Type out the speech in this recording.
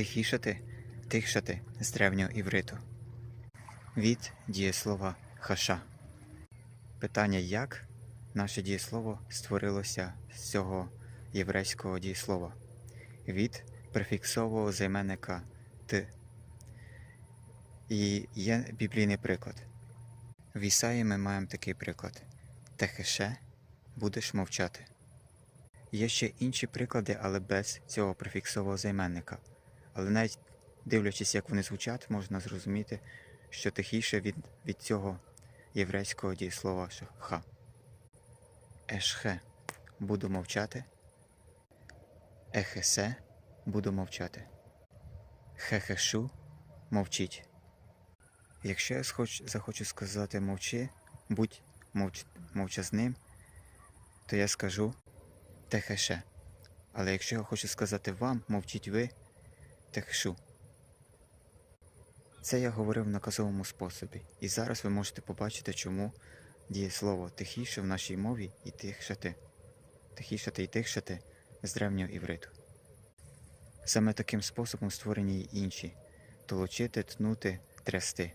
Тихішати, тихшати з древнього івриту. Від дієслова хаша. Питання як наше дієслово створилося з цього єврейського дієслова. Від префіксового займенника ти. І є біблійний приклад. В Ісаї ми маємо такий приклад: Техеше будеш мовчати. Є ще інші приклади, але без цього префіксового займенника. Але навіть дивлячись, як вони звучать, можна зрозуміти, що тихіше від, від цього єврейського дієслова ха. Ешхе буду мовчати. Ехесе буду мовчати. Хехешу мовчіть. Якщо я схоч, захочу сказати мовчи, будь мовч, мовчазним, то я скажу техеше. Але якщо я хочу сказати вам, мовчіть ви, техшу. Це я говорив в наказовому способі, і зараз ви можете побачити, чому дієслово тихіше в нашій мові і тихшати. Тихішати і тихшати з древнього івриту. Саме таким способом створені й інші толочити, тнути, трясти.